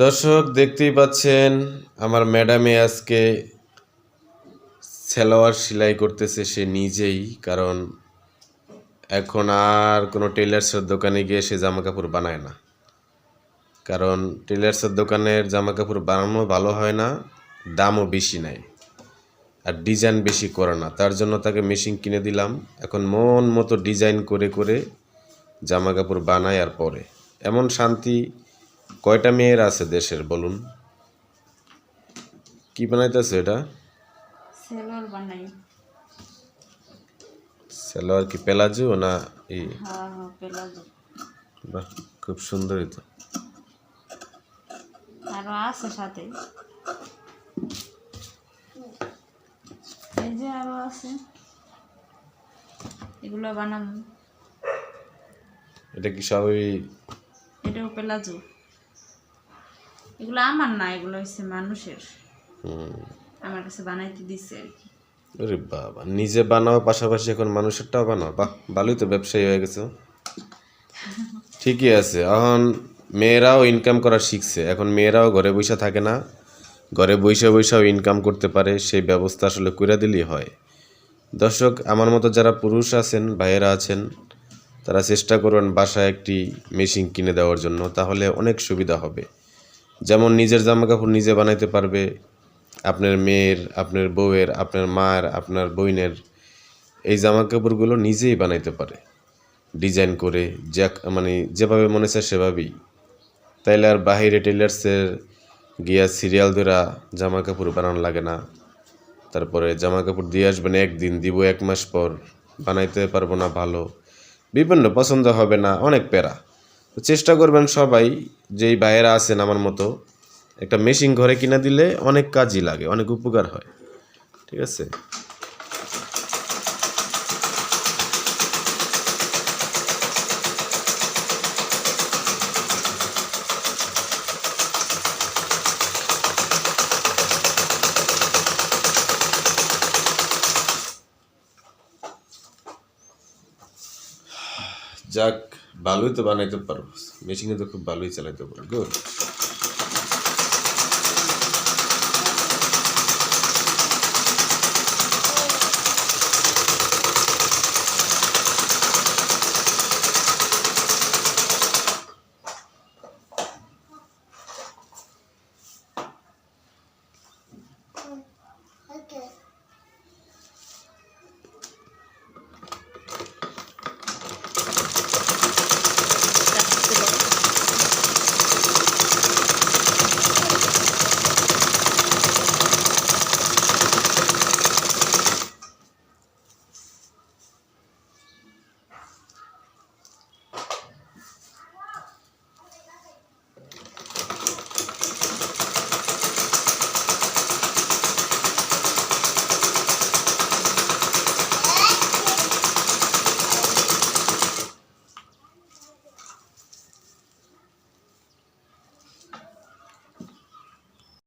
দর্শক, দেখতেই পাচ্ছেন আমার ম্যাডামে আজকে সেলোয়ার সেলাই করতেছে সে নিজেই, কারণ এখন আর কোনো টেলার্সের দোকানে গিয়ে সে জামা কাপড় বানায় না। কারণ টেলার্সের দোকানের জামা কাপড় বানানো ভালো হয় না, দামও বেশি নেয় আর ডিজাইন বেশি করে না। তার জন্য তাকে মেশিন কিনে দিলাম। এখন মন মতো ডিজাইন করে করে জামা কাপড় বানায় আর পরে। এমন শান্তি কয়টা মেয়ের আছে দেশের বলুন? কি বানাইতেছে এটা? সেলোর বানাই। সালোয়ার কি পেলাজু না এই হ্যাঁ হ্যাঁ পেলাজো। বাহ খুব সুন্দরই তো। আরও আছে সাথে। এই যে আরও আছে। এগুলো বানাবো। এটা কি সবই এটাও পেলাজো। এগুলো আমার না এগুলো হচ্ছে মানুষের। আমার কাছে বানাইতে দিচ্ছে আর কি। ওরে বাবা নিজে বানাও পাশাপাশি এখন মানুষেরটাও বানাও। বাহ ভালোই তো ব্যবসায়ী হয়ে গেছে। ঠিকই আছে এখন মেয়েরাও ইনকাম করা শিখছে। এখন মেয়েরাও ঘরে বসে থাকে না। ঘরে বসে বসেও ইনকাম করতে পারে সেই ব্যবস্থা আসলে করে দিলেই হয়। দর্শক আমার মতো যারা পুরুষ আছেন ভাইয়েরা আছেন তারা চেষ্টা করবেন বাসায় একটি মেশিন কিনে দেওয়ার জন্য তাহলে অনেক সুবিধা হবে। যেমন নিজের জামা কাপড় নিজে বানাইতে পারবে, আপনার মেয়ের, আপনার বউয়ের, আপনার মায়ের আপনার বইনের এই জামা কাপড়গুলো নিজেই বানাইতে পারে। ডিজাইন করে যা মানে যেভাবে মনে চায় সেভাবেই। তাইলে আর বাহিরে টেলার্সের গিয়া সিরিয়াল ধরা জামা কাপড় বানানো লাগে না। তারপরে জামা কাপড় দিয়ে আসবেন একদিন, দিব এক মাস পর, বানাইতে পারব না ভালো। বিভিন্ন পছন্দ হবে না, অনেক প্যারা। চেষ্টা করবেন সবাই, যেই বাইরে আছেন আমার মতো, একটা মেশিন ঘরে কিনে দিলে অনেক কাজই লাগে, অনেক উপকার হয়। ঠিক আছে? যাক ভালোই তো বানাইতে পারব। মেশিনে তো খুব ভালোই চালাইতে পারো গুড